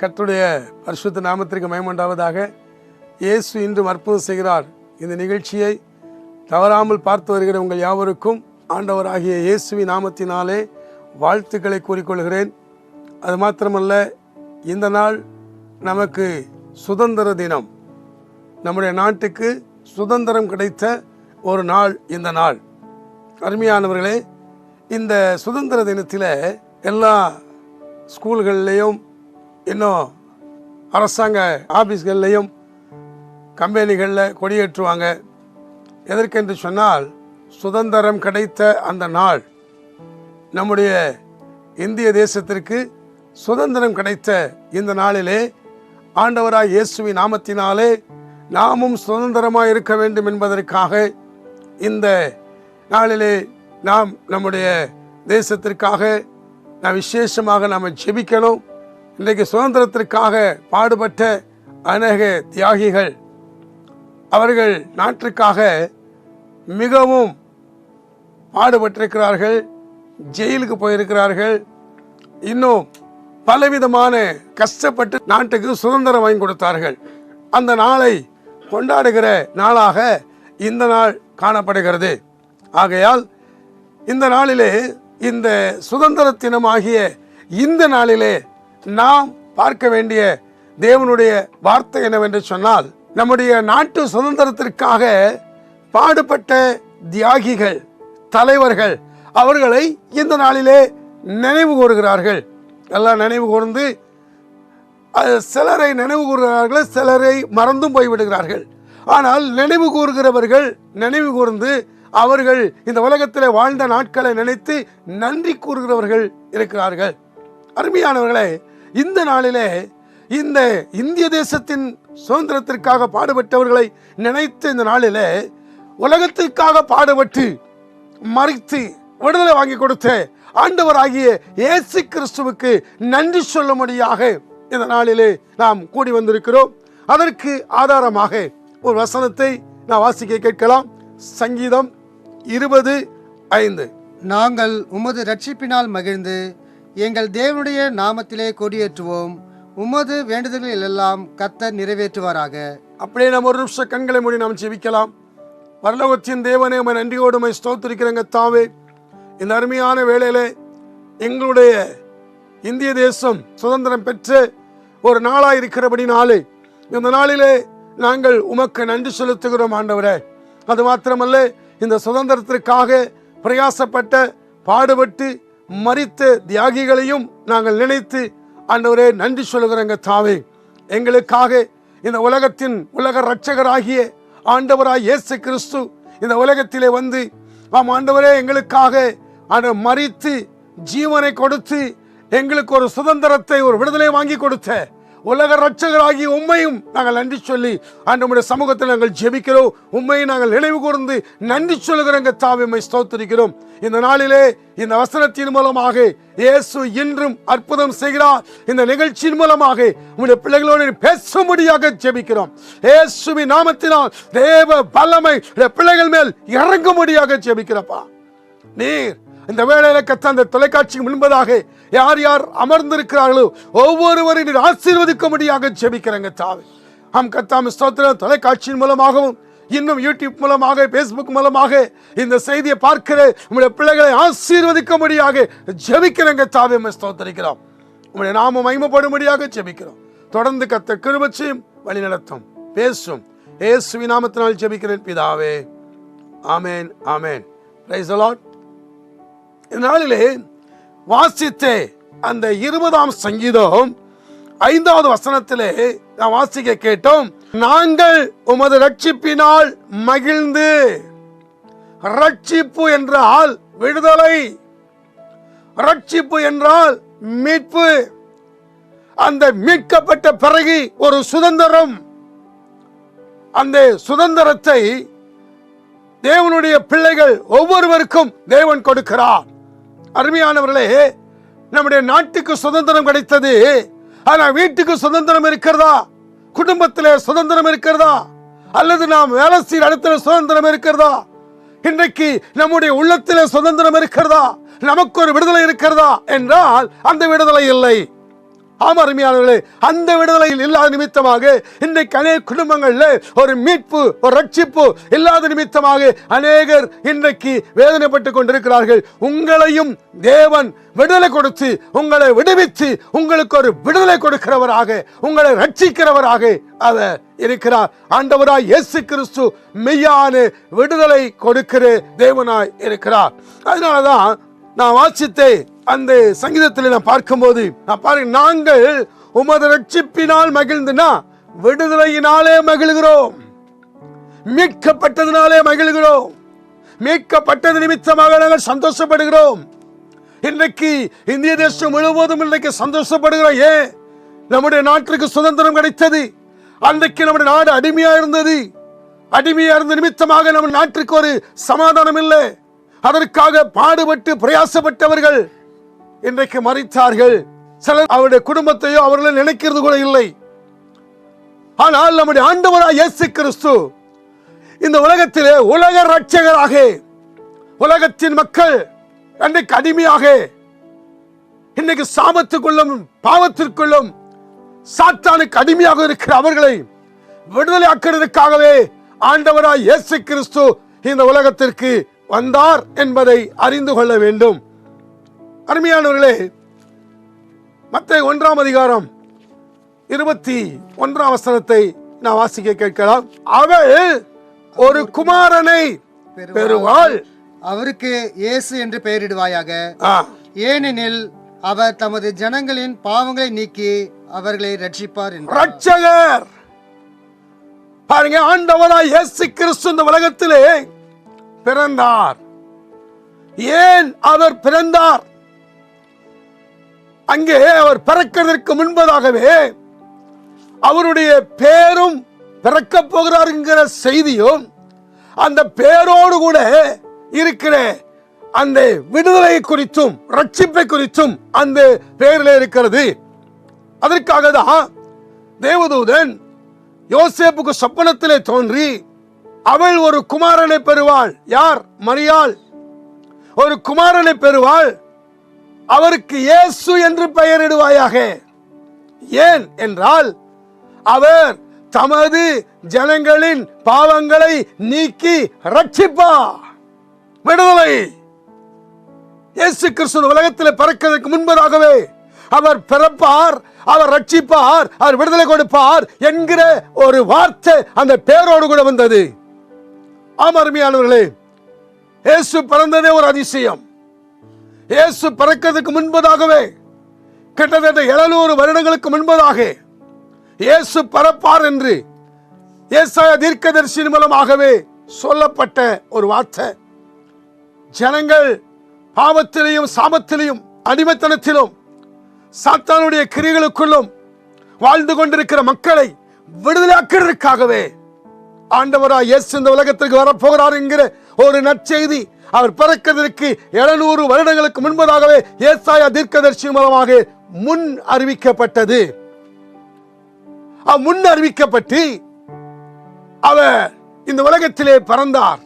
கத்துடைய பரிசுத்த நாமத்திற்கு மயமண்டாவதாக இயேசு இன்றும் அற்புதம் செய்கிறார். இந்த நிகழ்ச்சியை தவறாமல் பார்த்து வருகிற உங்கள் யாவருக்கும் ஆண்டவராகிய இயேசுவின் நாமத்தினாலே வாழ்த்துக்களை கூறிக்கொள்கிறேன். அது மாத்திரமல்ல இந்த நாள் நமக்கு சுதந்திர தினம். நம்முடைய நாட்டுக்கு சுதந்திரம் கிடைத்த ஒரு நாள் இந்த நாள். அருமையானவர்களே இந்த சுதந்திர தினத்தில் எல்லா ஸ்கூல்கள்லேயும் இன்னும் அரசாங்க ஆஃபீஸ்கள்லேயும் கம்பெனிகளில் கொடியேற்றுவாங்க. எதற்கென்று சொன்னால் சுதந்திரம் கிடைத்த அந்த நாள். நம்முடைய இந்திய தேசத்திற்கு சுதந்திரம் கிடைத்த இந்த நாளிலே ஆண்டவராய் இயேசுவி நாமத்தினாலே நாமும் சுதந்திரமாக இருக்க வேண்டும் என்பதற்காக இந்த நாளிலே நாம் நம்முடைய தேசத்திற்காக நாம் விசேஷமாக நாம் ஜெபிக்கணும். இன்றைக்கு சுதந்திரத்திற்காக பாடுபட்ட அநேக தியாகிகள் அவர்கள் நாட்டிற்காக மிகவும் பாடுபட்டிருக்கிறார்கள் ஜெயிலுக்கு போயிருக்கிறார்கள். இன்னும் பலவிதமான கஷ்டப்பட்டு நாட்டுக்கு சுதந்திரம் வாங்கி கொடுத்தார்கள். அந்த நாளை கொண்டாடுகிற நாளாக இந்த நாள் காணப்படுகிறது. ஆகையால் இந்த நாளிலே இந்த சுதந்திர தினமாகிய இந்த நாளிலே நாம் பார்க்க வேண்டிய தேவனுடைய வார்த்தை என்னவென்று சொன்னால் நம்முடைய நாட்டு சுதந்திரத்திற்காக பாடுபட்ட தியாகிகள் தலைவர்கள் அவர்களை இந்த நாளிலே நினைவு கூறுகிறார்கள். எல்லாம் நினைவு கூர்ந்து சிலரை நினைவு கூறுகிறார்கள் சிலரை மறந்தும் போய்விடுகிறார்கள் ஆனால் நினைவு கூறுகிறவர்கள் நினைவு கூர்ந்து அவர்கள் இந்த உலகத்தில் வாழ்ந்த நாட்களை நினைத்து நன்றி கூறுகிறவர்கள் இருக்கிறார்கள். அருமையானவர்களே இந்த நாளிலே இந்த இந்திய தேசத்தின் சுதந்திரத்திற்காக பாடுபட்டவர்களை நினைத்த இந்த நாளிலே உலகத்திற்காக பாடுபட்டு மறித்து விடுதலை வாங்கி கொடுத்த ஆண்டவராகிய இயேசு கிறிஸ்துவுக்கு நன்றி சொல்லும்படியாக இந்த நாளிலே நாம் கூடி வந்திருக்கிறோம். அதற்கு ஆதாரமாக ஒரு வசனத்தை நான் வாசிக்க கேட்கலாம். சங்கீதம் இருபது ஐந்து. நாங்கள் உமது ரட்சிப்பினால் மகிழ்ந்து எங்கள் தேவனுடைய நாமத்திலே கொடியேற்றுவோம். உமது வேண்டுதல்கள் எல்லாம் கர்த்தர் நிறைவேற்றுவாராக. அப்படியே நம்ம ஒரு நிமிஷம் கண்களை மூடி நாம் ஜெபிக்கலாம். வரலவற்றின் தேவனே உமை நன்றியோடு உமை ஸ்தோத்திருக்கிறங்க தாவே. இந்த அருமையான வேளையிலே எங்களுடைய இந்திய தேசம் சுதந்திரம் பெற்று ஒரு நாளாக இருக்கிறபடி நாளே இந்த நாளிலே நாங்கள் உமக்கு நன்றி செலுத்துகிறோம் ஆண்டவரே. அது மாத்திரமல்ல இந்த சுதந்திரத்திற்காக பிரயாசப்பட்ட பாடுபட்டு மறித்த தியாகிகளையும் நாங்கள் நினைத்து அன்றவரே நன்றி சொல்லுகிறோங்க தாவே. எங்களுக்காக இந்த உலகத்தின் உலக ரட்சகராகிய ஆண்டவராய் இயேசு கிறிஸ்து இந்த உலகத்திலே வந்து ஆம் ஆண்டவரே எங்களுக்காக அன்றை மறித்து ஜீவனை கொடுத்து எங்களுக்கு ஒரு சுதந்திரத்தை ஒரு விடுதலை வாங்கி கொடுத்த உலக ரட்சகராகி உண்மையும் நாங்கள் நன்றி சொல்லி ஆண்டவருடைய சமூகத்தில் நாங்கள் ஜெபிக்கிறோம். உண்மையை நாங்கள் நினைவு கூர்ந்து நன்றி சொல்லுகிறோங்க தாவியம்மை ஸ்தோத்திருக்கிறோம். இந்த நாளிலே இந்த வசனத்தின் மூலமாக இயேசு இன்றும் அற்புதம் செய்கிறார். இந்த நிகழ்ச்சியின் மூலமாக உங்களுடைய பிள்ளைகளோடு பேசும்படியாக ஜெபிக்கிறோம். இயேசுவின் நாமத்தினால் தேவ பலமை பிள்ளைகள் மேல் இறங்கும்படியாக ஜெபிக்கிறப்பா. நீர் இந்த வேலையில கத்த அந்த தொலைக்காட்சிக்கு முன்பதாக யார் யார் அமர்ந்திருக்கிறார்களோ ஒவ்வொருவரையும் நீர் ஆசீர்வதிக்கும்படியாக ஜெபிக்கிறேங்க தாவே. ஆம் கத்தாம் ஸ்தோத்திரம் தொலைக்காட்சியின் மூலமாகவும் இன்னும் யூடியூப் மூலமாக ஃபேஸ்புக் மூலமாக இந்த செய்தியை பார்க்கிற உங்களுடைய பிள்ளைகளை ஆசீர்வதிக்கும்படியாக ஜெபிக்கிறேங்க தாவே ஸ்தோத்தரிக்கிறோம். உங்களுடைய நாம மகிமைப்படும்படியாக ஜெபிக்கிறோம். தொடர்ந்து கத்த கிருபச்சியும் வழிநடத்தும். பேசும். ஏசுவி நாமத்தினால் ஜெபிக்கிறேன் பிதாவே. ஆமேன் ஆமேன். பிரைஸ் அலாட் இந்நாளிலே வாசித்த அந்த இருபதாம் சங்கீதம் ஐந்தாவது வசனத்திலே நான் வாசிக்க கேட்டோம். நாங்கள் உமது ரட்சிப்பினால் மகிழ்ந்து ரட்சிப்பு என்றால் விடுதலை ரட்சிப்பு என்றால் மீட்பு அந்த மீட்கப்பட்ட பிறகு ஒரு சுதந்திரம். அந்த சுதந்திரத்தை தேவனுடைய பிள்ளைகள் ஒவ்வொருவருக்கும் தேவன் கொடுக்கிறார். அருமையானவர்களே நம்முடைய நாட்டுக்கு சுதந்திரம் கிடைத்தது. ஆனா வீட்டுக்கு சுதந்திரம் இருக்கிறதா? குடும்பத்தில் சுதந்திரம் இருக்கிறதா? அல்லது நாம் வேலை செய்கிற இடத்துல சுதந்திரம் இருக்கிறதா? இன்றைக்கு நம்முடைய உள்ளத்தில் சுதந்திரம் இருக்கிறதா? நமக்கு ஒரு விடுதலை இருக்கிறதா? என்றால் அந்த விடுதலை இல்லை. ஆமா அருமையானவர்களே அந்த விடுதலையில் இல்லாத நிமித்தமாக இன்றைக்கு அநேக குடும்பங்களில் ஒரு மீட்பு ஒரு ரட்சிப்பு இல்லாத நிமித்தமாக அநேகர் இன்றைக்கு வேதனைப்பட்டு கொண்டிருக்கிறார்கள். உங்களையும் தேவன் விடுதலை கொடுத்து உங்களை விடுவித்து உங்களுக்கு ஒரு விடுதலை கொடுக்கிறவராக உங்களை ரட்சிக்கிறவராக அவர் இருக்கிறார். ஆண்டவராய் இயேசு கிறிஸ்து மெய்யான விடுதலை கொடுக்கிற தேவனாய் இருக்கிறார். அதனாலதான் நான் வாசித்தேன் அந்த சங்கீதத்தில் நான் பார்க்கும்போது நான் பாருங்க நாங்கள் உமது ரட்சிப்பினால் மகிழ்ந்துனா விடுதலையினாலே மகிழ்கிறோம். மீட்கப்பட்டதினாலே மகிழ்கிறோம். மீட்கப்பட்டது நிமித்தமாக நாங்கள் சந்தோஷப்படுகிறோம். இன்றைக்கு இந்திய தேசம் முழுவதும் இன்றைக்கு சந்தோஷப்படுகிறோம். ஏன் நம்முடைய நாட்டிற்கு சுதந்திரம் கிடைத்தது. அன்றைக்கு நம்முடைய நாடு அடிமையா இருந்தது. அடிமையா இருந்த நிமித்தமாக நம்ம நாட்டிற்கு ஒரு சமாதானம் இல்லை. அதற்காக பாடுபட்டு பிரயாசப்பட்டவர்கள் இன்றைக்கு மறித்தார்கள். சிலர் அவருடைய குடும்பத்தையோ அவர்களை நினைக்கிறது கூட இல்லை. ஆனால் நம்முடைய ஆண்டவராய் இயேசு கிறிஸ்து இந்த உலகத்திலே உலக ரட்சகராக உலகத்தின் மக்கள் அன்றைக்கு அடிமையாக இன்னைக்கு சாபத்துக்குள்ளும் பாவத்திற்குள்ளும் சாத்தானுக்கு அடிமையாக இருக்கிற அவர்களை விடுதலை ஆக்கிறதுக்காகவே ஆண்டவராய் இயேசு கிறிஸ்து இந்த உலகத்திற்கு வந்தார் என்பதை அறிந்து கொள்ள வேண்டும். அருமையானவர்களே மத்த ஒன்றாம் அதிகாரம் இருபத்தி ஒன்றாம் வசனத்தை நான் வாசிக்க கேட்கலாம். அவள் ஒரு குமாரனை பெறுவாள். அவருக்கு இயேசு என்று பெயரிடுவாயாக. ஏனெனில் அவர் தமது ஜனங்களின் பாவங்களை நீக்கி அவர்களை ரட்சிப்பார் ரட்சகர் பாருங்க ஆண்டவராய் இயேசு கிறிஸ்து இந்த உலகத்திலே பிறந்தார். ஏன் அவர் பிறந்தார்? அங்கே அவர் பிறக்கிறதற்கு முன்பதாகவே அவருடைய பேரும் பிறக்க போகிறாருங்கிற செய்தியும் அந்த பேரோடு கூட இருக்கிற அந்த விடுதலை குறித்தும் ரட்சிப்பை குறித்தும் அந்த பெயரில் இருக்கிறது. அதற்காக தான் தேவதூதன் யோசேப்புக்கு சொப்பனத்திலே தோன்றி அவள் ஒரு குமாரனை பெறுவாள். யார்? மரியாள். ஒரு குமாரனை பெறுவாள். அவருக்கு இயேசு என்று பெயரிடுவாயாக. ஏன் என்றால் அவர் தமது ஜனங்களின் பாவங்களை நீக்கி ரட்சிப்பார் விடுதலை! இயேசு கிறிஸ்து உலகத்தில் பிறக்கிறதுக்கு முன்பதாகவே அவர் பிறப்பார் அவர் ரட்சிப்பார் அவர் விடுதலை கொடுப்பார் என்கிற ஒரு வார்த்தை அந்த பேரோடு கூட வந்தது. ஆம் அருமையானவர்களே இயேசு பிறந்ததே ஒரு அதிசயம். இயேசு பிறக்கிறதுக்கு முன்பதாகவே கிட்டத்தட்ட எழுநூறு வருடங்களுக்கு முன்பதாக இயேசு பரப்பார் என்று ஏசாய தீர்க்கதரிசியின் மூலமாகவே சொல்லப்பட்ட ஒரு வார்த்தை. ஜனங்கள் பாவத்திலையும் சாபத்திலையும் அடிமைத்தனத்திலும் சாத்தானுடைய கிரிகளுக்குள்ளும் வாழ்ந்து கொண்டிருக்கிற மக்களை விடுதலையாக்குறதுக்காகவே ஆண்டவராய் இயேசு இந்த உலகத்திற்கு வரப்போகிறார் என்கிற ஒரு நற்செய்தி அவர் பிறக்கிறதற்கு எழுநூறு வருடங்களுக்கு முன்பதாகவே ஏசாயா தீர்க்கதரிசி மூலமாக முன் அறிவிக்கப்பட்டது. முன் அறிவிக்கப்பட்டு அவர் இந்த உலகத்திலே பிறந்தார்.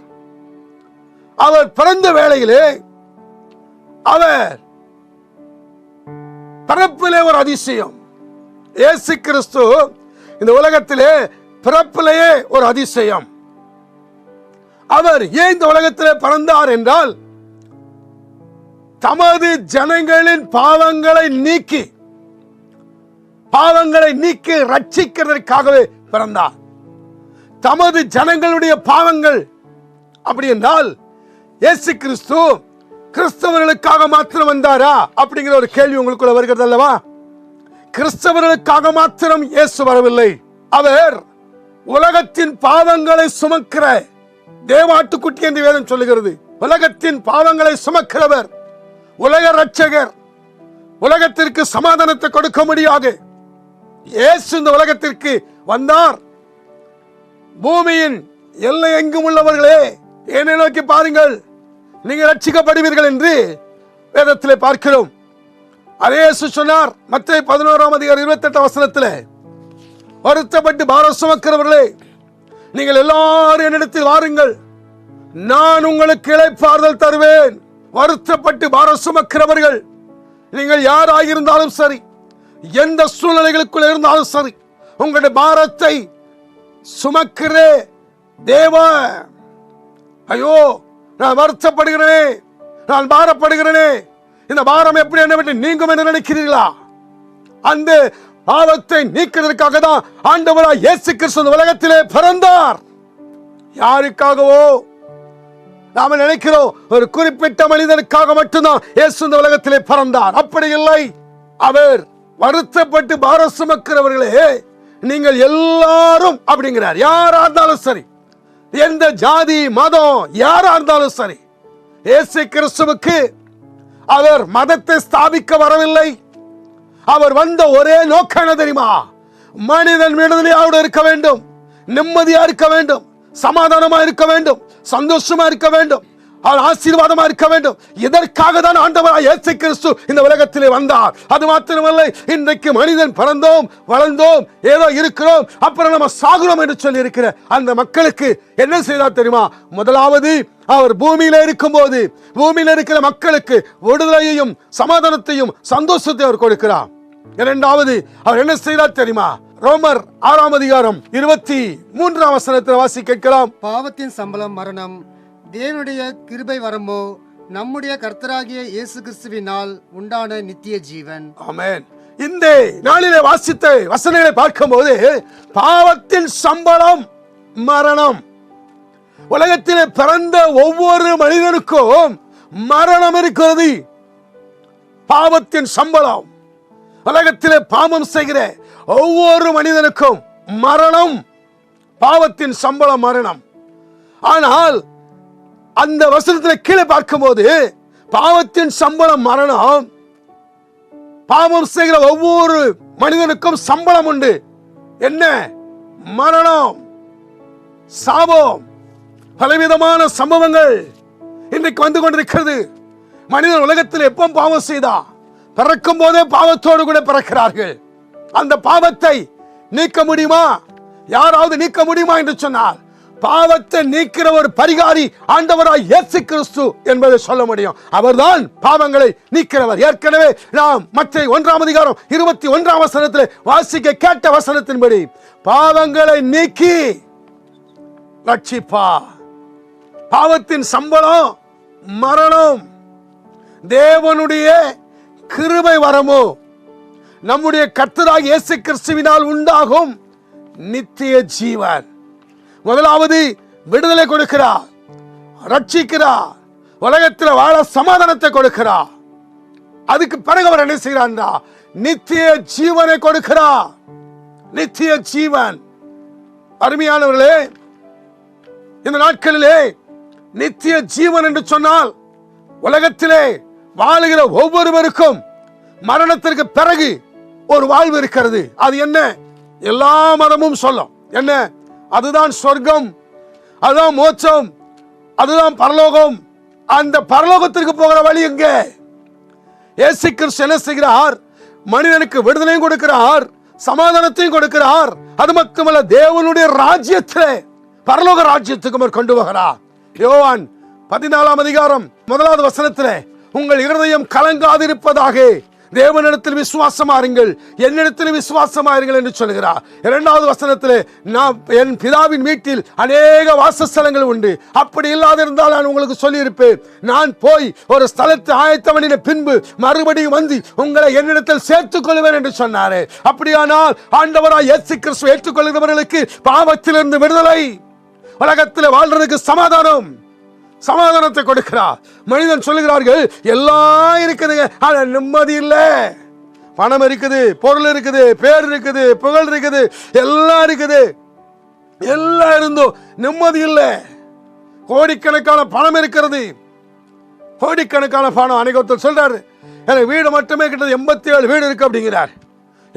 அவர் பிறந்த வேளையிலே அவர் பிறப்பிலே ஒரு அதிசயம். ஏசு கிறிஸ்து இந்த உலகத்திலே பிறப்பிலேயே ஒரு அதிசயம். அவர் ஏன் இந்த உலகத்தில் பிறந்தார் என்றால் தமது ஜனங்களின் பாவங்களை நீக்கி பாவங்களை நீக்கி ரட்சிக்கிறதற்காகவே பிறந்தார். தமது ஜனங்களுடைய பாவங்கள் அப்படி என்றால் இயேசு கிறிஸ்து கிறிஸ்தவர்களுக்காக மாத்திரம் வந்தாரா? அப்படிங்கிற ஒரு கேள்வி உங்களுக்குள்ள வருகிறது அல்லவா? கிறிஸ்தவர்களுக்காக மாத்திரம் இயேசு வரவில்லை. அவர் உலகத்தின் பாவங்களை சுமக்கிற தேவாட்டுக்குட்டி என்று வேதம் சொல்லுகிறது. உலகத்தின் பாவங்களை சுமக்கிறவர் உலக ரட்சகர் உலகத்திற்கு சமாதானத்தை கொடுக்க முடியாது இயேசு இந்த உலகத்திற்கு வந்தார். பூமியின் எல்லை எங்கும் உள்ளவர்களே என்னை நோக்கி பாருங்கள். நீங்கள் ரட்சிக்கப்படுவீர்கள் என்று வேதத்தில் பார்க்கிறோம். அதே சொன்னார் மற்ற பதினோராம் அதிகாரம் இருபத்தெட்டு அவசரத்தில் வருத்தப்பட்டு பாரம் சுமக்கிறவர்களே நீங்கள் எல்லாரும் என்னிடத்தில் வாருங்கள். நான் உங்களுக்கு இளைப்பாறுதல் தருவேன். வருத்தப்பட்டு பாரம் சுமக்கிறவர்கள் நீங்கள் யாராயிருந்தாலும் சரி எந்த சூழ்நிலைகளுக்குள் இருந்தாலும் சரி உங்களுடைய பாரத்தை சுமக்கிற. தேவ ஐயோ நான் வருத்தப்படுகிறேனே நான் பாரப்படுகிறேனே. இந்த பாரம் எப்படி என்ன விட்டு நீங்கும் என்று நினைக்கிறீர்களா? அந்த பாவத்தை நீக்கிறதுக்காக தான் ஆண்டவராய் இயேசு கிறிஸ்து உலகத்திலே பிறந்தார். யாருக்காகவோ நாம நினைக்கிறோம் ஒரு குறிப்பிட்ட மனிதனுக்காக மட்டும்தான் இயேசு இந்த உலகத்திலே பிறந்தார். அப்படி இல்லை. அவர் வருத்தப்பட்டு பாரம் சுமக்கிறவர்களே நீங்கள் எல்லாரும் அப்படிங்கிறார். யாரா இருந்தாலும் சரி எந்த ஜாதி மதம் யாரா இருந்தாலும் சரி இயேசு கிறிஸ்துவுக்கு அவர் மதத்தை ஸ்தாபிக்க வரவில்லை. அவர் வந்த ஒரே நோக்கம் என்ன தெரியுமா? மனிதன் விடுதலையோடு இருக்க வேண்டும். நிம்மதியா இருக்க வேண்டும். சமாதானமா இருக்க வேண்டும். சந்தோஷமா இருக்க வேண்டும். அவர் ஆசீர்வாதமா இருக்க வேண்டும். இதற்காக தான் ஆண்டவராக இயேசு கிறிஸ்து இந்த உலகத்திலே வந்தார்? அது மாத்திரமல்ல இன்றைக்கு மனிதன் பிறந்தோம் வளர்ந்தோம் ஏதோ இருக்கிறோம் அப்புறம் நம்ம சாகுறோம் என்று சொல்லி இருக்கிற அந்த மக்களுக்கு என்ன செய்தார் தெரியுமா? முதலாவது அவர் பூமியில இருக்கும்போது பூமியில இருக்கிற மக்களுக்கு விடுதலையையும் சமாதானத்தையும் சந்தோஷத்தையும் அவர் கொடுக்கிறார். இரண்டாவது அவர் என்ன செய்தார் தெரியுமா? ரோமர் ஆறாம் அதிகாரம் இருபத்தி மூன்றாம் வசனத்தில் வாசி கேட்கலாம். பாவத்தின் சம்பளம் மரணம் தேவனுடைய கிருபை வரமோ நம்முடைய கர்த்தராகிய இயேசு கிறிஸ்துவினால் உண்டான நித்திய ஜீவன். ஆமென். இந்த நாளிலே வாசித்த வசனங்களை பார்க்கும்போது பாவத்தின் சம்பளம் மரணம். உலகத்திலே பிறந்த ஒவ்வொரு மனிதனுக்கும் மரணம் இருக்கிறது. பாவத்தின் சம்பளம். உலகத்திலே பாவம் செய்கிற ஒவ்வொரு மனிதனுக்கும் மரணம் பாவத்தின் சம்பளம் மரணம். ஆனால் அந்த வசனத்தில் கீழே பார்க்கும்போது பாவத்தின் சம்பளம் மரணம். பாவம் செய்கிற ஒவ்வொரு மனிதனுக்கும் சம்பளம் உண்டு. என்ன? மரணம். சாபம். பலவிதமான சம்பவங்கள் இன்றைக்கு வந்து கொண்டிருக்கிறது. மனிதன் உலகத்தில் எப்போ பாவம் செய்தா? பிறக்கும் போதே பாவத்தோடு கூட பிறக்கிறார்கள். அந்த பாவத்தை நீக்க முடியுமா? யாராவது நீக்க முடியுமா என்று சொன்னால் பாவத்தை நீக்கிற ஒரு பரிகாரி ஆண்டவராய் இயேசு கிறிஸ்து என்பதை சொல்ல முடியும். அவர்தான் பாவங்களை நீக்கிறவர். ஏற்கனவே நாம் மற்ற ஒன்றாம் அதிகாரம் இருபத்தி ஒன்றாம் வசனத்தில் வாசிக்க கேட்ட வசனத்தின்படி பாவங்களை நீக்கி ரட்சிப்பா பாவத்தின் சம்பளம் மரணம். தேவனுடைய கிருபை வரமோ? நம்முடைய கர்த்தராக இயேசு கிறிஸ்துவினால் உண்டாகும் நித்திய ஜீவன். முதலாவது விடுதலை கொடுக்கிறார் ரட்சிக்கிறார் உலகத்தில் வாழ சமாதானத்தை கொடுக்கிறார். அதுக்கு பிறகு அவர் என்ன செய்கிறார்னா நித்திய ஜீவனை கொடுக்கிறார். நித்திய ஜீவன். அருமையானவர்களே இந்த நாட்களிலே நித்திய ஜீவன் என்று சொன்னால் உலகத்திலே வாழுகிற ஒவ்வொருவருக்கும் மரணத்திற்கு பிறகு ஒரு வாழ்வு இருக்கிறது. அது என்ன? எல்லா மதமும் சொல்லும். என்ன? அதுதான் சொர்க்கம். அதுதான் மோட்சம். அதுதான் பரலோகம். அந்த பரலோகத்திற்கு போகிற வழி எங்கே? ஏசி கிறிஸ்து என்ன செய்கிறார்? மனிதனுக்கு விடுதலையும் கொடுக்கிறார். சமாதானத்தையும் கொடுக்கிறார். அது மட்டுமல்ல தேவனுடைய ராஜ்யத்தில் பரலோக ராஜ்யத்துக்கு அவர் கொண்டு போகிறார். யோவான் பதினாலாம் அதிகாரம் முதலாவது வசனத்திலே உங்கள் இருதயம் கலங்காதிருப்பதாக. தேவனிடத்தில் விசுவாசமாருங்கள். என்னிடத்தில் விசுவாசமாருங்கள் என்று சொல்கிறார் இரண்டாவது வசனத்தில் நான் என் பிதாவின் வீட்டில் அநேக வாசஸ்தலங்கள் உண்டு. அப்படி இல்லாதிருந்தால் நான் உங்களுக்கு சொல்லியிருப்பேன். நான் போய் ஒரு ஸ்தலத்தை ஆயத்தவனின பின்பு மறுபடியும் வந்து உங்களை என்னிடத்தில் சேர்த்துக் கொள்வேன் என்று சொன்னாரே. அப்படியானால் ஆண்டவராய் இயேசு கிறிஸ்து ஏற்றுக்கொள்கிறவர்களுக்கு பாவத்திலிருந்து விடுதலை. உலகத்தில் வாழ்றதுக்கு சமாதானம். சமாதானத்தை கொடுக்கிறார். மனிதன் சொல்லுகிறார்கள் எல்லாம் இருக்குதுங்க. ஆனா நிம்மதி இல்லை. பணம் இருக்குது பொருள் இருக்குது பேர் இருக்குது புகழ் இருக்குது எல்லாம் இருக்குது. எல்லாம் இருந்தும் நிம்மதி இல்லை. கோடிக்கணக்கான பணம் இருக்கிறது. கோடிக்கணக்கான பணம் அன்னைக்கு ஒருத்தர் சொல்றாரு எனக்கு வீடு மட்டுமே கிட்டது எண்பத்தி ஏழு வீடு இருக்கு அப்படிங்கிறார்.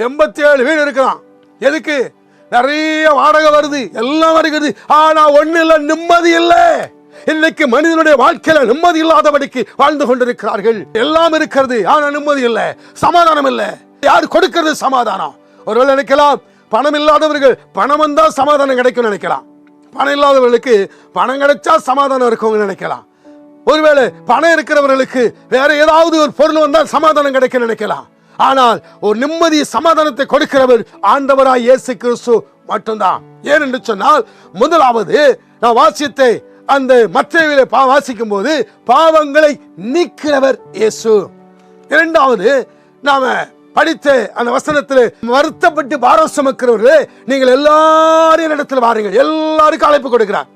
எண்பத்தி ஏழு வீடு இருக்கலாம் எதுக்கு? நிறைய வாடகை வருது எல்லாம் வருகிறது ஆனா ஒண்ணு இல்லை நிம்மதி இல்லை. இன்னைக்கு மனிதனுடைய வாழ்க்கையில நிம்மதி இல்லாதபடிக்கு வாழ்ந்து கொண்டிருக்கிறார்கள். எல்லாம் இருக்கிறது ஆனா நிம்மதி இல்லை சமாதானம் இல்லை. யார் கொடுக்கிறது சமாதானம்? ஒருவேளை நினைக்கலாம் பணம் இல்லாதவர்கள் பணம் வந்தா சமாதானம் கிடைக்கும் நினைக்கலாம். பணம் இல்லாதவர்களுக்கு பணம் கிடைச்சா சமாதானம் இருக்கும்னு நினைக்கலாம். ஒருவேளை பணம் இருக்கிறவர்களுக்கு வேற ஏதாவது ஒரு பொருள் வந்தால் சமாதானம் கிடைக்க நினைக்கலாம். ஆனால் ஒரு நிம்மதி சமாதானத்தை கொடுக்கிறவர் ஆண்டவராய் இயேசு கிறிஸ்து மட்டும்தான். ஏன் என்று சொன்னால் முதலாவது நான் வாசியத்தை அந்த மற்றவர்களை பா வாசிக்கும் போது பாவங்களை நீக்கிறவர் இயேசு. இரண்டாவது நாம படித்த அந்த வசனத்தில் வருத்தப்பட்டு பாரம் சுமக்கிறவர்களே நீங்கள் எல்லாரும் இடத்துல வாருங்கள். எல்லாருக்கும் அழைப்பு கொடுக்கிறார்.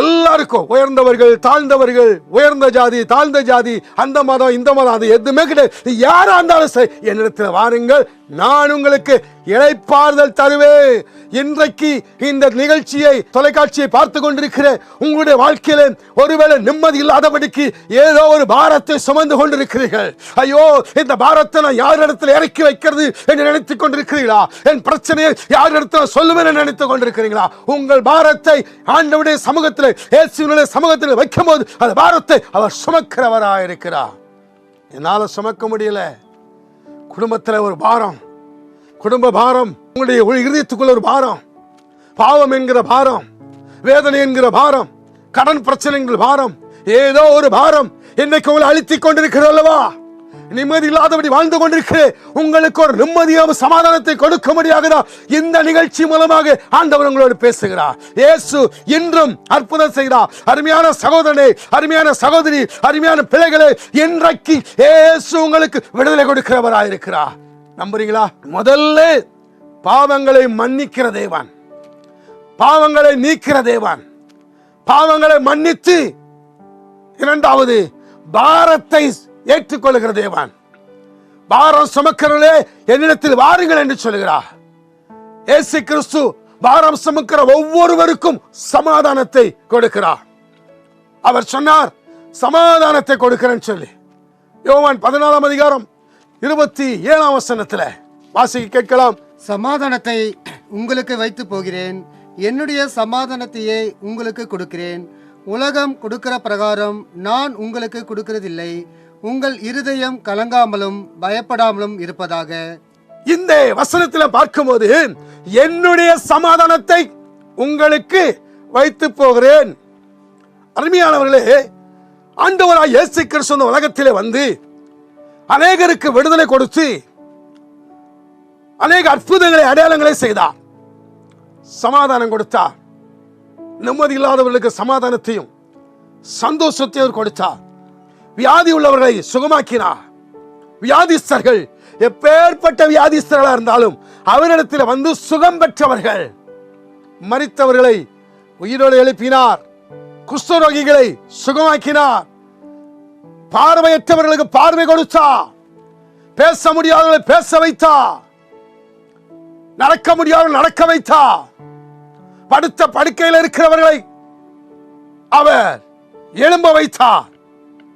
எல்லாருக்கும். உயர்ந்தவர்கள் தாழ்ந்தவர்கள் உயர்ந்த ஜாதி தாழ்ந்த ஜாதி அந்த மதம் இந்த மதம் அது எதுவுமே கிடையாது. யாரா இருந்தாலும் சரி என்னிடத்தில் வாருங்கள். நான் உங்களுக்கு இழைப்பாறுதல் தருவேன் இன்றைக்கு இந்த நிகழ்ச்சியை தொலைக்காட்சியை பார்த்து கொண்டிருக்கிற உங்களுடைய வாழ்க்கையில ஒருவேளை நிம்மதி இல்லாதபடிக்கு ஏதோ ஒரு பாரத்தை சுமந்து கொண்டிருக்கிறீர்கள். ஐயோ இந்த பாரத்தை நான் யாரிடத்தில் இறக்கி வைக்கிறது என்று நினைத்துக் கொண்டிருக்கிறீர்களா? என் பிரச்சனையை யாரிடத்தில் சொல்லுவேன் நினைத்துக் கொண்டிருக்கிறீங்களா உங்கள் பாரத்தை ஆண்டவுடைய சமூகத்தில் இயேசுவினுடைய சமூகத்தில் வைக்கும் போது அந்த பாரத்தை அவர் சுமக்கிறவராக இருக்கிறார் என்னால் சுமக்க முடியல. குடும்பத்தில் ஒரு பாரம். குடும்ப பாரம் உங்களுடைய இருதயத்துக்குள்ள ஒரு பாரம். பாவம் என்கிற பாரம் வேதனை என்கிற பாரம் கடன் பிரச்சனை என்கிற பாரம் ஏதோ ஒரு பாரம் என்னைக்கு உங்களை அழுத்திக் கொண்டிருக்கிறது அல்லவா? நிம்மதி இல்லாதபடி வாழ்ந்து கொண்டிருக்கிறேன் உங்களுக்கு ஒரு நிம்மதியாக சமாதானத்தை கொடுக்க முடியாதா இந்த நிகழ்ச்சி மூலமாக ஆண்டவர் உங்களோடு பேசுகிறார். இயேசு இன்றும் அற்புதம் செய்கிறார். அருமையான சகோதரனே அருமையான சகோதரி அருமையான பிள்ளைகளே இன்றைக்கு இயேசு உங்களுக்கு விடுதலை கொடுக்கிறவராக இருக்கிறார் நம்புறீங்களா? முதல்ல பாவங்களை மன்னிக்கிற தேவான். பாவங்களை நீக்கிற தேவான். பாவங்களை மன்னித்து இரண்டாவது பாரத்தை ஏற்றுக்கொள்கிற தேவான். பாரம் சுமக்கிறவர்களே என்னிடத்தில் வாருங்கள் என்று சொல்கிறார். ஏசு கிறிஸ்து பாரம் சுமக்கிற ஒவ்வொருவருக்கும் சமாதானத்தை கொடுக்கிறார். அவர் சொன்னார் சமாதானத்தை கொடுக்கிறேன்னு சொல்லி. யோவான் பதினாலாம் அதிகாரம் இருபத்தி ஏழாம் வசனத்துல. வாசிக்க கேட்கலாம். சமாதானத்தை உங்களுக்கு வைத்து போகிறேன். என்னுடைய சமாதானத்தையே உங்களுக்கு கொடுக்கிறேன். உலகம் கொடுக்கிற பிரகாரம் நான் உங்களுக்கு கொடுக்கிறதில்லை. உங்கள் இருதயம் கலங்காமலும் பயப்படாமலும் இருப்பதாக. இந்த வசனத்துல பார்க்கும்போது என்னுடைய சமாதானத்தை உங்களுக்கு வைத்து போகிறேன். அருமையானவர்களே ஆண்டவராய் இயேசு கிறிஸ்து உலகத்திலே வந்து அநேகருக்கு விடுதலை கொடுத்து அநேக அற்புதங்களை அடையாளங்களை செய்தார். சமாதானம் கொடுத்தார். நிம்மதி இல்லாதவர்களுக்கு சமாதானத்தையும் சந்தோஷத்தையும் கொடுத்தார். வியாதி உள்ளவர்களை சுகமாக்கினார். வியாதிஸ்தர்கள் எப்பேற்பட்ட வியாதிஸ்தர்களாக இருந்தாலும் அவரிடத்தில் வந்து சுகம் பெற்றவர்கள். மறித்தவர்களை உயிரோடு எழுப்பினார். குஷ்டரோகிகளை சுகமாக்கினார். பார்வையற்றவர்களுக்கு பார்வை கொடுத்தா பேச முடியாதவர்களை பேச வைத்தா நடக்க முடியாதவர்கள் நடக்க வைத்தா படுத்த படுக்கையில் இருக்கிறவர்களை அவர் எழும்ப வைத்தார்.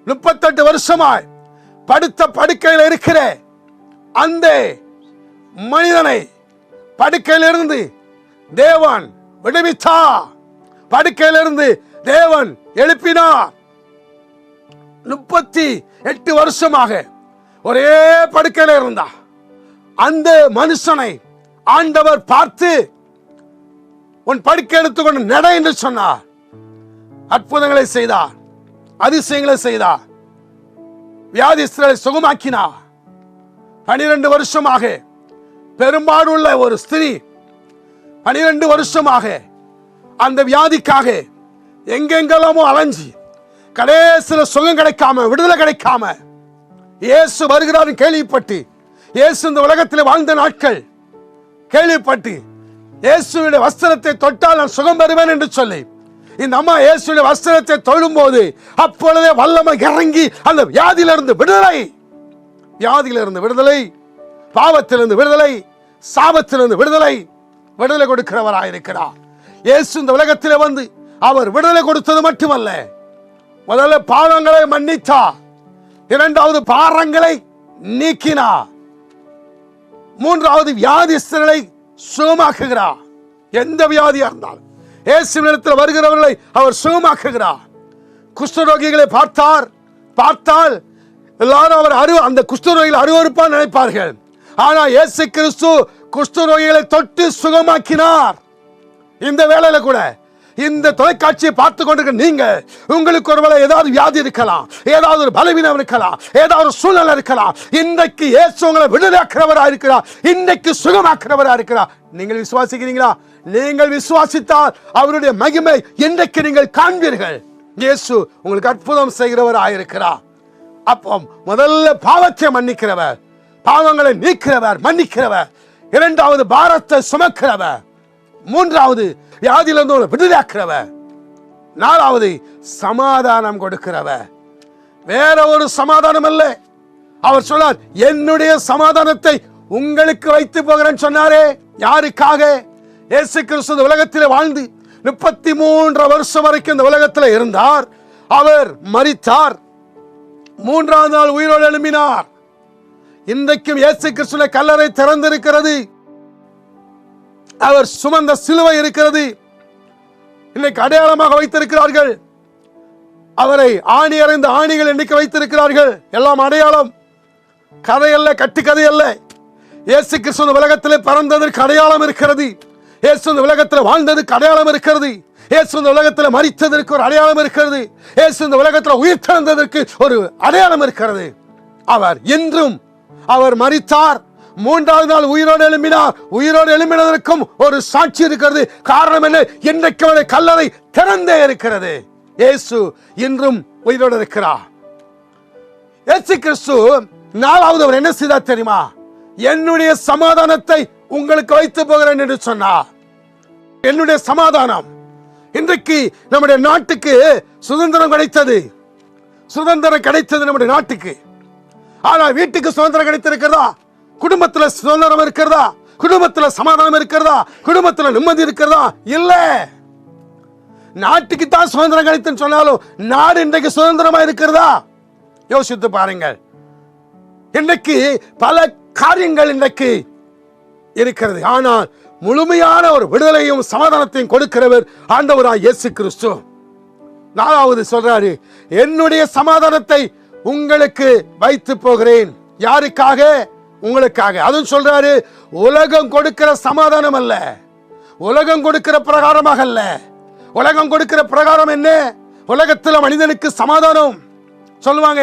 முப்பத்தெட்டு வருஷமாய் படுத்த படுக்கையில் இருக்கிற அந்த மனிதனை படுக்கையிலிருந்து தேவன் விடுவித்தார். படுக்கையிலிருந்து தேவன் எழுப்பினார். முப்பத்தி எட்டு வருஷமாக ஒரே படுக்கையில் இருந்தா. அந்த மனுஷனை ஆண்டவர் பார்த்து உன் படுக்கை எடுத்துக்கொண்டு நட என்று சொன்னார். அற்புதங்களை செய்தார். அதிசயங்களை செய்தார். வியாதிஸ்தரை சுகமாக்கினார். பனிரெண்டு வருஷமாக பெரும்பாடுள்ள ஒரு ஸ்திரீ பனிரெண்டு வருஷமாக அந்த வியாதிக்காக எங்கெங்கெல்லாமோ அலைஞ்சி கடைசியில் சுகம் கிடைக்காம விடுதலை கிடைக்காம இயேசு வருகிறார் கேள்விப்பட்டு இயேசு இந்த உலகத்தில் வாழ்ந்த நாட்கள் கேள்விப்பட்டு இயேசுடைய வஸ்திரத்தை தொட்டால் நான் சுகம் பெறுவேன் என்று சொல்லி இந்த அம்மா இயேசுடைய வஸ்திரத்தை தொழும் போது அப்பொழுதே வல்லமை இறங்கி அந்த வியாதியிலிருந்து விடுதலை வியாதியிலிருந்து விடுதலை பாவத்திலிருந்து விடுதலை சாபத்திலிருந்து விடுதலை விடுதலை கொடுக்கிறவராக இருக்கிறார் இயேசு இந்த உலகத்தில் வந்து அவர் விடுதலை கொடுத்தது மட்டுமல்ல முதல்ல பாவங்களை மன்னிச்சா இரண்டாவது பாரங்களை நீக்கினா மூன்றாவது வியாதிஸ்தர்களை சுகமாக்குகிறார் எந்த வியாதியா இருந்தாலும். இயேசுவினிடத்தில் வருகிறவர்களை அவர் சுகமாக்குகிறார் குஷ்டரோகிகளை பார்த்தார். பார்த்தால் எல்லாரும் அவர் அரு அந்த குஷ்டரோகிகள் அருவருப்பா நினைப்பார்கள். ஆனா இயேசு கிறிஸ்து குஷ்டரோகிகளை தொட்டு சுகமாக்கினார். இந்த வேலையில் கூட இந்த தொலைக்காட்சியை பார்த்து கொண்டிருக்க நீங்க உங்களுக்கு ஒருவேளை ஏதாவது வியாதி இருக்கலாம் ஏதாவது ஒரு பலவீனம் இருக்கலாம் ஏதாவது ஒரு சூழ்நிலை இருக்கலாம் இன்றைக்கு இயேசு உங்களை விடுதலாக்கிறவரா இருக்கிறார் இன்றைக்கு சுகமாக்கிறவராக இருக்கிறார். நீங்கள் விசுவாசிக்கிறீங்களா? நீங்கள் விசுவாசித்தால் அவருடைய மகிமை இன்றைக்கு நீங்கள் காண்பீர்கள். இயேசு உங்களுக்கு அற்புதம் செய்கிறவராக இருக்கிறார். அப்போ முதல்ல பாவத்தை மன்னிக்கிறவர் பாவங்களை நீக்கிறவர் மன்னிக்கிறவர். இரண்டாவது பாரத்தை சுமக்கிறவர். மூன்றாவது வியாதியிலிருந்து உங்களை நாலாவது சமாதானம் கொடுக்கிறவ. வேற ஒரு சமாதானம் அல்ல அவர் சொன்னார் என்னுடைய சமாதானத்தை உங்களுக்கு வைத்து போகிறேன்னு சொன்னாரே யாருக்காக? இயேசு கிறிஸ்து உலகத்தில் வாழ்ந்து முப்பத்தி மூன்று வருஷம் வரைக்கும் இந்த உலகத்தில் இருந்தார். அவர் மறித்தார் மூன்றாவது நாள் உயிரோடு எழுப்பினார் இன்றைக்கும் இயேசு கிறிஸ்துவ கல்லறை திறந்திருக்கிறது. அவர் சுமந்த சிலுவை இருக்கிறது. இன்னைக்கு அடையாளமாக வைத்திருக்கிறார்கள். அவரை ஆணி அறைந்த ஆணிகள் எண்ணிக்கை வைத்திருக்கிறார்கள். எல்லாம் அடையாளம். கதையல்ல கட்டுக்கதை அல்ல இயேசு கிறிஸ்து உலகத்தில் பிறந்ததற்கு அடையாளம் இருக்கிறது. இயேசு இந்த உலகத்தில் வாழ்ந்ததுக்கு அடையாளம் இருக்கிறது. இயேசு இந்த உலகத்தில் மறித்ததற்கு ஒரு அடையாளம் இருக்கிறது. இயேசு இந்த உலகத்தில் உயிர் திறந்ததற்கு ஒரு அடையாளம் இருக்கிறது. அவர் இன்றும் அவர் மறித்தார் மூன்றாவது நாள் உயிரோடு எழும்பினார். உயிரோடு எழும்பினதற்கும் ஒரு சாட்சி இருக்கிறது. காரணம் என்ன? இன்றைக்கு அவருடைய கல்லறை திறந்தே இருக்கிறது. இயேசு இன்றும் உயிரோடு இருக்கிறார். இயேசு கிறிஸ்து நாலாவது அவர் என்ன செய்தார் தெரியுமா? என்னுடைய சமாதானத்தை உங்களுக்கு வைத்து போகிறேன் என்று சொன்னார். என்னுடைய சமாதானம். இன்றைக்கு நம்முடைய நாட்டுக்கு சுதந்திரம் கிடைத்தது. சுதந்திரம் கிடைத்தது நம்முடைய நாட்டுக்கு. ஆனா வீட்டுக்கு சுதந்திரம் கிடைத்திருக்கிறதா? குடும்பத்துல சுதந்திரம் இருக்கிறதா? குடும்பத்துல சமாதானம் இருக்கிறதா? குடும்பத்துல நிம்மதி இருக்கிறதா? இல்ல. நாட்டுக்கு தான் சுதந்திரம் கிடைத்துன்னு சொன்னாலும் நாடு இன்றைக்கு சுதந்திரமா இருக்கிறதா? யோசித்து பாருங்கள். இன்றைக்கு பல காரியங்கள் இன்றைக்கு இருக்கிறது. ஆனால் முழுமையான ஒரு விடுதலையும் சமாதானத்தையும் கொடுக்கிறவர் ஆண்டவராய் இயேசு கிறிஸ்து. நாலாவது சொல்றாரு என்னுடைய சமாதானத்தை உங்களுக்கு வைத்து போகிறேன். யாருக்காக? உங்களுக்காக. அதுவும் சொல்றாரு உலகம் கொடுக்கிற சமாதானம் அல்ல. உலகம் கொடுக்கிற பிரகாரமாக அல்ல. உலகம் கொடுக்கிற பிரகாரம் என்ன? உலகத்தில் மனிதனுக்கு சமாதானம். சொல்லுவாங்க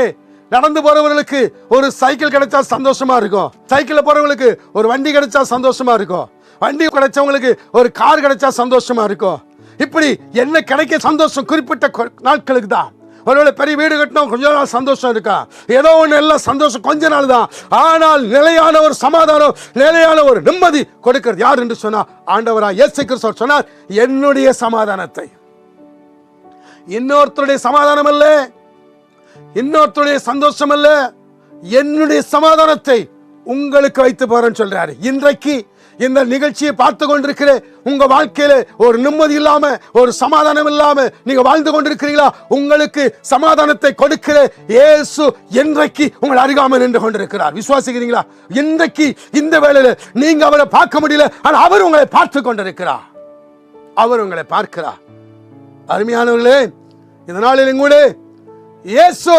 நடந்து போறவர்களுக்கு ஒரு சைக்கிள் கிடைச்சா சந்தோஷமா இருக்கும். சைக்கிளில் போறவங்களுக்கு ஒரு வண்டி கிடைச்சா சந்தோஷமா இருக்கும். வண்டி கிடைச்சவங்களுக்கு ஒரு கார் கிடைச்சா சந்தோஷமா இருக்கும். இப்படி என்ன கிடைக்க சந்தோஷம்? குறிப்பிட்ட நாட்களுக்கு தான். ஒருவேளை பெரிய வீடு கட்டினோம் கொஞ்ச நாள் சந்தோஷம் இருக்கா? ஏதோ ஒன்று எல்லாம் சந்தோஷம் கொஞ்ச நாள் தான். ஆனால் நிலையான ஒரு சமாதானம் நிலையான ஒரு நிம்மதி கொடுக்கிறது யார் என்று சொன்னா ஆண்டவரா இயேசு கிறிஸ்து சொன்னார் என்னுடைய சமாதானத்தை. இன்னொருத்தருடைய சமாதானம் அல்ல. இன்னொருத்தருடைய சந்தோஷம் அல்ல. என்னுடைய சமாதானத்தை உங்களுக்கு வைத்து போறேன்னு சொல்றாரு. இன்றைக்கு இந்த நிகழ்ச்சியை பார்த்து கொண்டிருக்கிற உங்க வாழ்க்கையில ஒரு நிம்மதி இல்லாம ஒரு சமாதானம் இல்லாம நீங்க வாழ்ந்து கொண்டிருக்கிறீங்களா? உங்களுக்கு சமாதானத்தை கொடுக்கிற இயேசு இன்றைக்கு உங்கள் அருகாமல் நின்று கொண்டிருக்கிறார். விசுவாசிக்கிறீங்களா? இன்றைக்கு இந்த வேளையில நீங்க அவரை பார்க்க முடியல ஆனா அவர் உங்களை பார்த்து கொண்டிருக்கிறார். அவர் உங்களை பார்க்கிறார். அருமையானவர்களே இந்த கூட இயேசு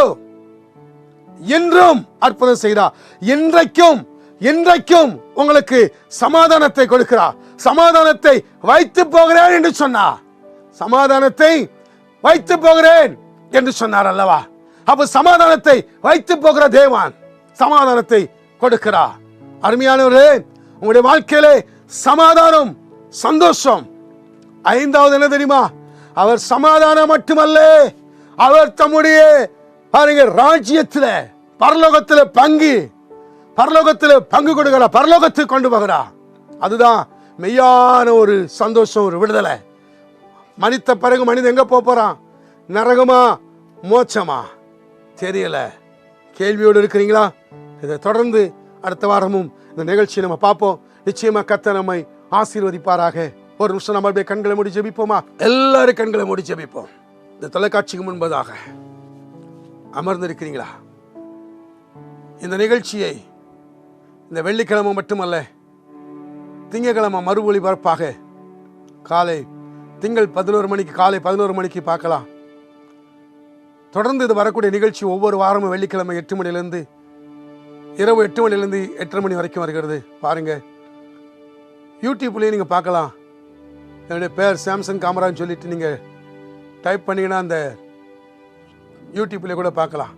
என்றும் அற்புதம் செய்கிறார் இன்றைக்கும் இன்றைக்கும் உங்களுக்கு சமாதானத்தை கொடுக்கிறார் சமாதானத்தை வைத்து போகிறேன் என்று சொன்னார் சமாதானத்தை வைத்து போகிறேன் என்று சொன்னார் அல்லவா? அப்ப சமாதானத்தை வைத்து போகிற தேவான் சமாதானத்தை கொடுக்கிறார் அருமையானவர்களே உங்களுடைய வாழ்க்கையிலே சமாதானம் சந்தோஷம். ஐந்தாவது என்ன தெரியுமா? அவர் சமாதானம் மட்டுமல்ல அவர் தம்முடைய பாருங்க ராஜ்யத்தில் பரலோகத்தில் பங்கு பரலோகத்தில் பங்கு கொடுக்கிற பரலோகத்துக்கு கொண்டு போகிறா. அதுதான் மெய்யான ஒரு சந்தோஷம் ஒரு விடுதலை. மனித பிறகு மனிதன் எங்க போக போறான்? நரகமா மோட்சமா? தெரியல. கேள்வியோடு இருக்கிறீங்களா? இதை தொடர்ந்து அடுத்த வாரமும் இந்த நிகழ்ச்சியை நம்ம பார்ப்போம். நிச்சயமா கத்த நம்மை ஆசீர்வதிப்பாராக. ஒரு நிமிஷம் நம்ம அப்படியே கண்களை மூடி ஜெபிப்போமா? எல்லாரும் கண்களை மூடி ஜெபிப்போம். இந்த தொலைக்காட்சிக்கு முன்பதாக. அமர்ந்திருக்கிறீங்களா? இந்த நிகழ்ச்சியை இந்த வெள்ளிக்கிழமை மட்டுமல்ல திங்கக்கிழமை மறு ஒளிபரப்பாக காலை திங்கள் பதினோரு மணிக்கு காலை பதினோரு மணிக்கு பார்க்கலாம். தொடர்ந்து இது வரக்கூடிய நிகழ்ச்சி ஒவ்வொரு வாரமும் வெள்ளிக்கிழமை எட்டு மணிலேருந்து இரவு எட்டு மணிலேருந்து எட்டரை மணி வரைக்கும் வருகிறது. பாருங்கள் யூடியூப்லேயும் நீங்கள் பார்க்கலாம். என்னுடைய பேர் சாம்சங் காமரான்னு சொல்லிட்டு நீங்கள் டைப் பண்ணிங்கன்னா அந்த யூடியூப்லேயே கூட பார்க்கலாம்.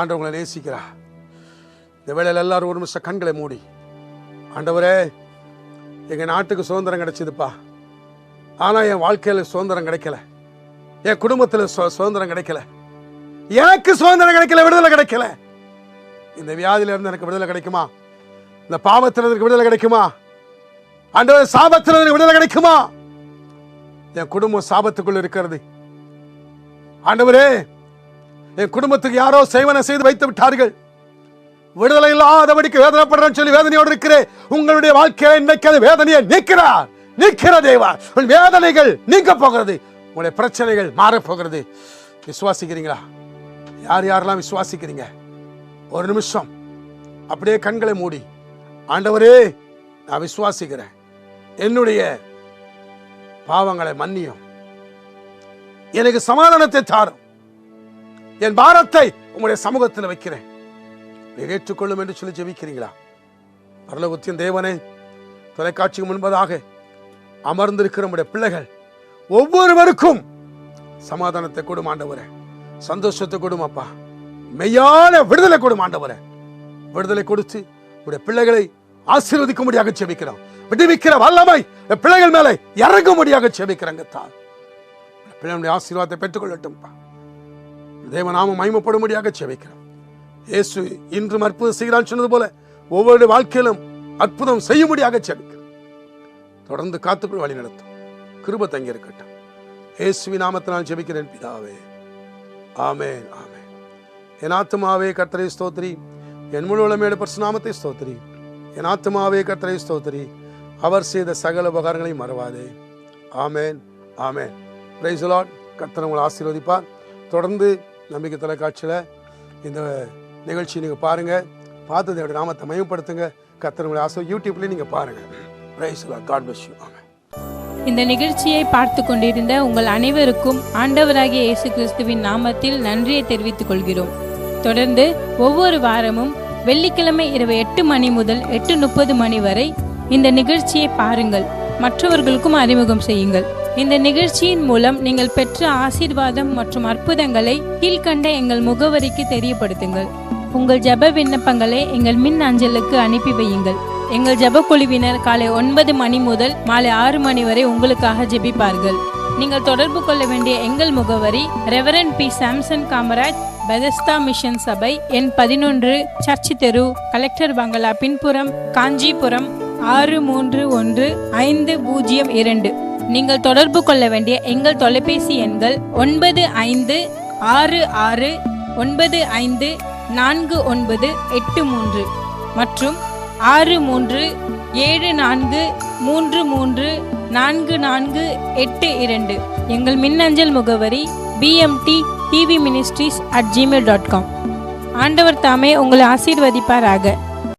ஆண்டவங்களை நேசிக்கிறா இந்த வேளையில் எல்லாரும் ஒரு நிமிஷம் கண்களை மூடி. ஆண்டவரே எங்கள் நாட்டுக்கு சுதந்திரம் கிடைச்சிதுப்பா. ஆனால் என் வாழ்க்கையில் சுதந்திரம் கிடைக்கல. என் குடும்பத்தில் சு- சுதந்திரம் கிடைக்கல. எனக்கு சுதந்திரம் கிடைக்கல விடுதலை கிடைக்கல. இந்த வியாதியில இருந்து எனக்கு விடுதலை கிடைக்குமா? இந்த பாவத்தில் எனக்கு விடுதலை கிடைக்குமா? ஆண்டவர் சாபத்தில் எனக்கு விடுதலை கிடைக்குமா? என் குடும்பம் சாபத்துக்குள் இருக்கிறது. ஆண்டவரே என் குடும்பத்துக்கு யாரோ சேவனை செய்து வைத்து விட்டார்கள். விடுதலை இல்லாதபடிக்கு வேதனைப்படுறேன்னு சொல்லி வேதனையோடு இருக்கிறேன். உங்களுடைய வாழ்க்கையில இன்னைக்கு அது வேதனையை நீக்கிறார். நீக்கிற தேவா உன் வேதனைகள் நீங்க போகிறது. உங்களுடைய பிரச்சனைகள் மாறப் போகிறது விசுவாசிக்கிறீங்களா? யார் யாரெல்லாம் விசுவாசிக்கிறீங்க? ஒரு நிமிஷம். அப்படியே கண்களை மூடி. ஆண்டவரே நான் விசுவாசிக்கிறேன். என்னுடைய பாவங்களை மன்னியும். எனக்கு சமாதானத்தை தாரும். என் பாரத்தை உங்களுடைய சமூகத்தில் வைக்கிறேன். நிறைவேற்றுக்கொள்ளும் என்று சொல்லி ஜெபிக்கிறீங்களா? பரலோகத்தின் தேவனே தொலைக்காட்சிக்கு முன்பதாக அமர்ந்திருக்கிற நம்முடைய பிள்ளைகள் ஒவ்வொருவருக்கும் சமாதானத்தை கொடும் ஆண்டவரே. சந்தோஷத்தை கொடும் அப்பா. மெய்யான விடுதலை கொடும் ஆண்டவரே. விடுதலை கொடுத்து உடைய பிள்ளைகளை ஆசீர்வதிக்கும்படியாக செபிக்கிறோம் விடுவிக்கிற வல்லமை பிள்ளைகள் மேலே இறங்கும்படியாக செபிக்கிறாங்க தான் பிள்ளைகளுடைய ஆசீர்வாதத்தை பெற்றுக்கொள்ளட்டும்பா தேவநாமம் முடியாக செபிக்கிறோம் இயேசு இன்றும் அற்புதம் செய்கிறான்னு சொன்னது போல ஒவ்வொரு வாழ்க்கையிலும் அற்புதம் செய்யும்படியாக செபிக்கிறோம் தொடர்ந்து காத்துக்குள் வழி நடத்தும். கிருப தங்கி இருக்கட்டும். இயேசுவி நாமத்தினால் ஜெபிக்கிறேன் பிதாவே. ஆமேன் ஆமென். என் ஆத்மாவே கர்த்தரை ஸ்தோத்திரி. என் முழு உளமையோட பரிசுநாமத்தை ஸ்தோத்திரி. என் ஆத்மாவே கர்த்தரை ஸ்தோத்திரி. அவர் செய்த சகல உபகாரங்களையும் மறவாதே. ஆமேன் ஆமேன். பிரைஸ் லாட் கர்த்தர் உங்களை ஆசீர்வதிப்பார். தொடர்ந்து நம்பிக்கை தொலைக்காட்சியில் இந்த நிகழ்ச்சி நீங்கள் பாருங்கள் பார்த்து தேவடைய நாமத்தை மயப்படுத்துங்க கர்த்தர் ஆசை யூடியூப்லேயும் நீங்கள் பாருங்கள் பிரைஸ் காட் பிளஸ் யூ இந்த நிகழ்ச்சியை பார்த்து கொண்டிருந்த உங்கள் அனைவருக்கும் ஆண்டவராகிய இயேசு கிறிஸ்துவின் நாமத்தில் நன்றியை தெரிவித்துக் கொள்கிறோம். தொடர்ந்து ஒவ்வொரு வாரமும் வெள்ளிக்கிழமை இரவு எட்டு மணி முதல் எட்டு முப்பது மணி வரை இந்த நிகழ்ச்சியை பாருங்கள். மற்றவர்களுக்கும் அறிமுகம் செய்யுங்கள். இந்த நிகழ்ச்சியின் மூலம் நீங்கள் பெற்ற ஆசீர்வாதம் மற்றும் அற்புதங்களை கீழ்கண்ட எங்கள் முகவரிக்கு தெரியப்படுத்துங்கள். உங்கள் ஜெப விண்ணப்பங்களை எங்கள் மின் அஞ்சலுக்கு அனுப்பி வையுங்கள். எங்கள் ஜெப குழுவினர் காலை ஒன்பது மணி முதல் மாலை ஆறு மணி வரை உங்களுக்காக ஜெபிப்பார்கள். நீங்கள் தொடர்பு கொள்ள வேண்டிய எங்கள் முகவரி reverend P Samson Kamaraj Bethesda mission சபை எண் பதினொன்று சர்ச் தெரு கலெக்டர் பங்களா பின்புறம் காஞ்சிபுரம் ஆறு மூன்று ஒன்று ஐந்து பூஜ்ஜியம் இரண்டு. நீங்கள் தொடர்பு கொள்ள வேண்டிய எங்கள் தொலைபேசி எண்கள் ஒன்பது ஐந்து ஆறு ஆறு ஒன்பது ஐந்து நான்கு ஒன்பது எட்டு மூன்று மற்றும் ஆறு மூன்று ஏழு நான்கு மூன்று மூன்று நான்கு நான்கு எட்டு இரண்டு. எங்கள் மின்னஞ்சல் முகவரி BMT TV ministries at Gmail dot com ஆண்டவர் தாமே உங்களை ஆசீர்வதிப்பாராக.